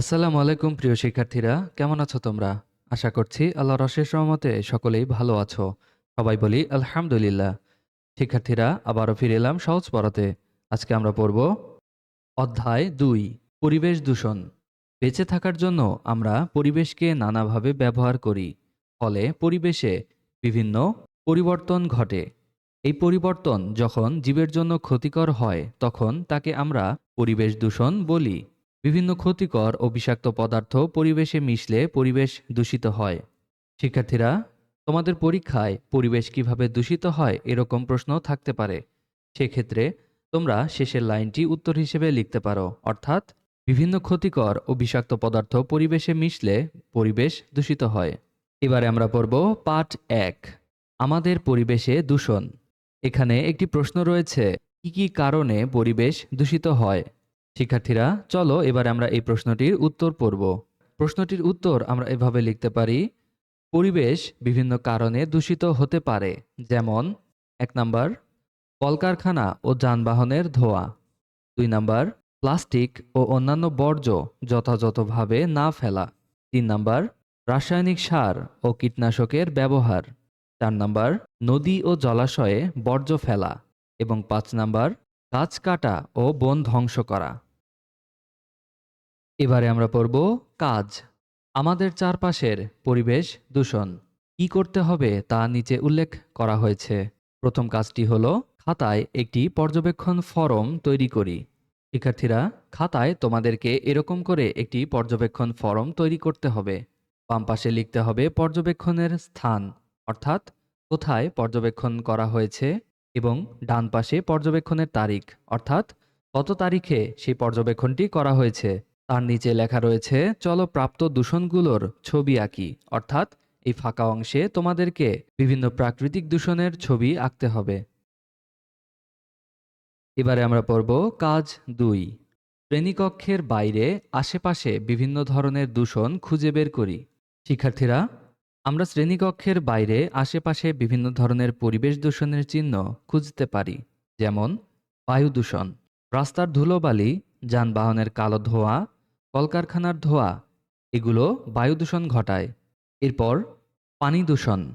আসসালামু আলাইকুম, প্রিয় শিক্ষার্থীরা। কেমন আছো তোমরা? আশা করছি আল্লাহর অশেষ রহমতে সকলেই ভালো আছো। সবাই বলি আলহামদুলিল্লাহ। শিক্ষার্থীরা, আবারও ফিরে এলাম সহজ পড়াতে। আজকে আমরা পড়ব অধ্যায় দুই, পরিবেশ দূষণ। বেঁচে থাকার জন্য আমরা পরিবেশকে নানাভাবে ব্যবহার করি। ফলে পরিবেশে বিভিন্ন পরিবর্তন ঘটে। এই পরিবর্তন যখন জীবের জন্য ক্ষতিকর হয়, তখন তাকে আমরা পরিবেশ দূষণ বলি। বিভিন্ন ক্ষতিকর ও বিষাক্ত পদার্থ পরিবেশে মিশলে পরিবেশ দূষিত হয়। শিক্ষার্থীরা, তোমাদের পরীক্ষায় পরিবেশ কীভাবে দূষিত হয় এরকম প্রশ্ন থাকতে পারে। সেক্ষেত্রে তোমরা শেষের লাইনটি উত্তর হিসেবে লিখতে পারো। অর্থাৎ, বিভিন্ন ক্ষতিকর ও বিষাক্ত পদার্থ পরিবেশে মিশলে পরিবেশ দূষিত হয়। এবারে আমরা পড়ব পাঠ এক, আমাদের পরিবেশে দূষণ। এখানে একটি প্রশ্ন রয়েছে, কি কি কারণে পরিবেশ দূষিত হয়? শিক্ষার্থীরা, চলো এবার আমরা এই প্রশ্নটির উত্তর পড়ব। প্রশ্নটির উত্তর আমরা এভাবে লিখতে পারি, পরিবেশ বিভিন্ন কারণে দূষিত হতে পারে, যেমন, এক নাম্বার, কলকারখানা ও যানবাহনের ধোঁয়া, দুই নাম্বার, প্লাস্টিক ও অন্যান্য বর্জ্য যথাযথভাবে না ফেলা, তিন নাম্বার, রাসায়নিক সার ও কীটনাশকের ব্যবহার, চার নাম্বার, নদী ও জলাশয়ে বর্জ্য ফেলা, এবং পাঁচ নাম্বার, গাছ কাটা ও বন ধ্বংস করা। এবারে আমরা পড়ব কাজ। আমাদের চারপাশের পরিবেশ দূষণ। কি করতে হবে তা নিচে উল্লেখ করা হয়েছে। প্রথম কাজটি হল খাতায় একটি পর্যবেক্ষণ ফরম তৈরি করি। শিক্ষার্থীরা, খাতায় তোমাদেরকে এরকম করে একটি পর্যবেক্ষণ ফরম তৈরি করতে হবে। বাম পাশে লিখতে হবে পর্যবেক্ষণের স্থান, অর্থাৎ কোথায় পর্যবেক্ষণ করা হয়েছে এবং ডান পাশে পর্যবেক্ষণের তারিখ, অর্থাৎ কত তারিখে সেই পর্যবেক্ষণটি করা হয়েছে। তার নিচে লেখা রয়েছে, চলো প্রাপ্ত দূষণগুলোর ছবি আঁকি। অর্থাৎ এই ফাঁকা অংশে তোমাদেরকে বিভিন্ন প্রাকৃতিক দূষণের ছবি আঁকতে হবে। এবারে আমরা পড়ব কাজ দুই। শ্রেণীকক্ষের বাইরে আশেপাশে বিভিন্ন ধরনের দূষণ খুঁজে বের করি। শিক্ষার্থীরা, আমরা শ্রেণীকক্ষের বাইরে আশেপাশে বিভিন্ন ধরনের পরিবেশ দূষণের চিহ্ন খুঁজতে পারি, যেমন বায়ু দূষণ, রাস্তার ধুলোবালি, যানবাহনের কালো ধোঁয়া কলকারখানার ধোঁয়া এগুলো বায়ু দূষণ ঘটায়। এরপর পানি দূষণ।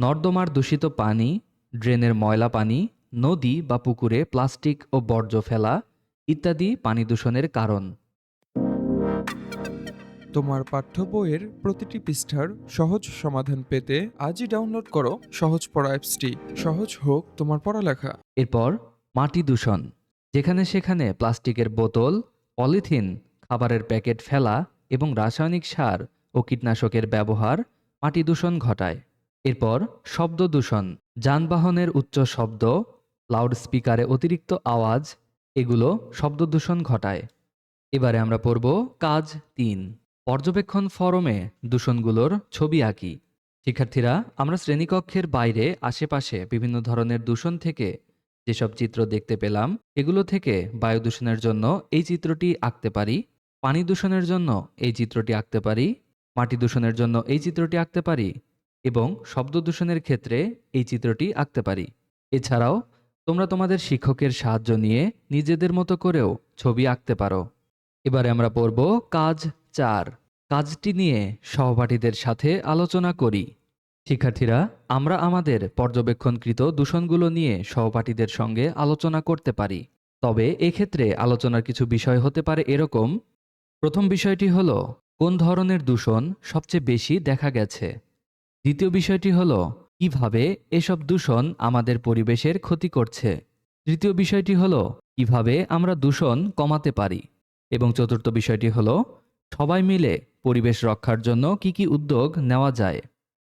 নর্দমার দূষিত পানি ড্রেনের ময়লা পানি নদী বা পুকুরে প্লাস্টিক ও বর্জ্য ফেলা ইত্যাদি পানি দূষণের কারণ। তোমার পাঠ্য বইয়ের প্রতিটি পৃষ্ঠার সহজ সমাধান পেতে আজই ডাউনলোড করো সহজ পড়া অ্যাপসটি। সহজ হোক তোমার পড়ালেখা। এরপর মাটি দূষণ। যেখানে সেখানে প্লাস্টিকের বোতল পলিথিন খাবারের প্যাকেট ফেলা এবং রাসায়নিক সার ও কীটনাশকের ব্যবহার মাটি দূষণ ঘটায়। এরপর শব্দ দূষণ, যানবাহনের উচ্চ শব্দ, লাউডস্পিকারে অতিরিক্ত আওয়াজ, এগুলো শব্দ দূষণ ঘটায়। এবারে আমরা পড়ব কাজ তিন। পর্যবেক্ষণ ফরমে দূষণগুলোর ছবি আঁকি। শিক্ষার্থীরা, আমরা শ্রেণীকক্ষের বাইরে, আশেপাশে বিভিন্ন ধরনের দূষণ থেকে যেসব চিত্র দেখতে পেলাম, এগুলো থেকে বায়ু দূষণের জন্য এই চিত্রটি আঁকতে পারি। পানি দূষণের জন্য এই চিত্রটি আঁকতে পারি, মাটি দূষণের জন্য এই চিত্রটি আঁকতে পারি এবং শব্দ দূষণের ক্ষেত্রে এই চিত্রটি আঁকতে পারি। এছাড়াও, তোমরা তোমাদের শিক্ষকের সাহায্য নিয়ে নিজেদের মতো করেও ছবি আঁকতে পারো। এবারে আমরা পড়ব কাজ চার। কাজটি নিয়ে সহপাঠীদের সাথে আলোচনা করি। শিক্ষার্থীরা, আমরা আমাদের পর্যবেক্ষণকৃত দূষণগুলো নিয়ে সহপাঠীদের সঙ্গে আলোচনা করতে পারি। তবে এক্ষেত্রে আলোচনার কিছু বিষয় হতে পারে এরকম প্রথম বিষয়টি হল, কোন ধরনের দূষণ সবচেয়ে বেশি দেখা গেছে? দ্বিতীয় বিষয়টি হল, কীভাবে এসব দূষণ আমাদের পরিবেশের ক্ষতি করছে? তৃতীয় বিষয়টি হল, কীভাবে আমরা দূষণ কমাতে পারি? এবং চতুর্থ বিষয়টি হল, সবাই মিলে পরিবেশ রক্ষার জন্য কি কি উদ্যোগ নেওয়া যায়?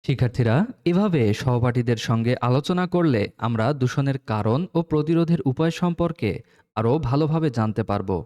শিক্ষার্থীরা, এভাবে সহপাঠীদের সঙ্গে আলোচনা করলে আমরা দূষণের কারণ ও প্রতিরোধের উপায় সম্পর্কে আরও ভালোভাবে জানতে পারব।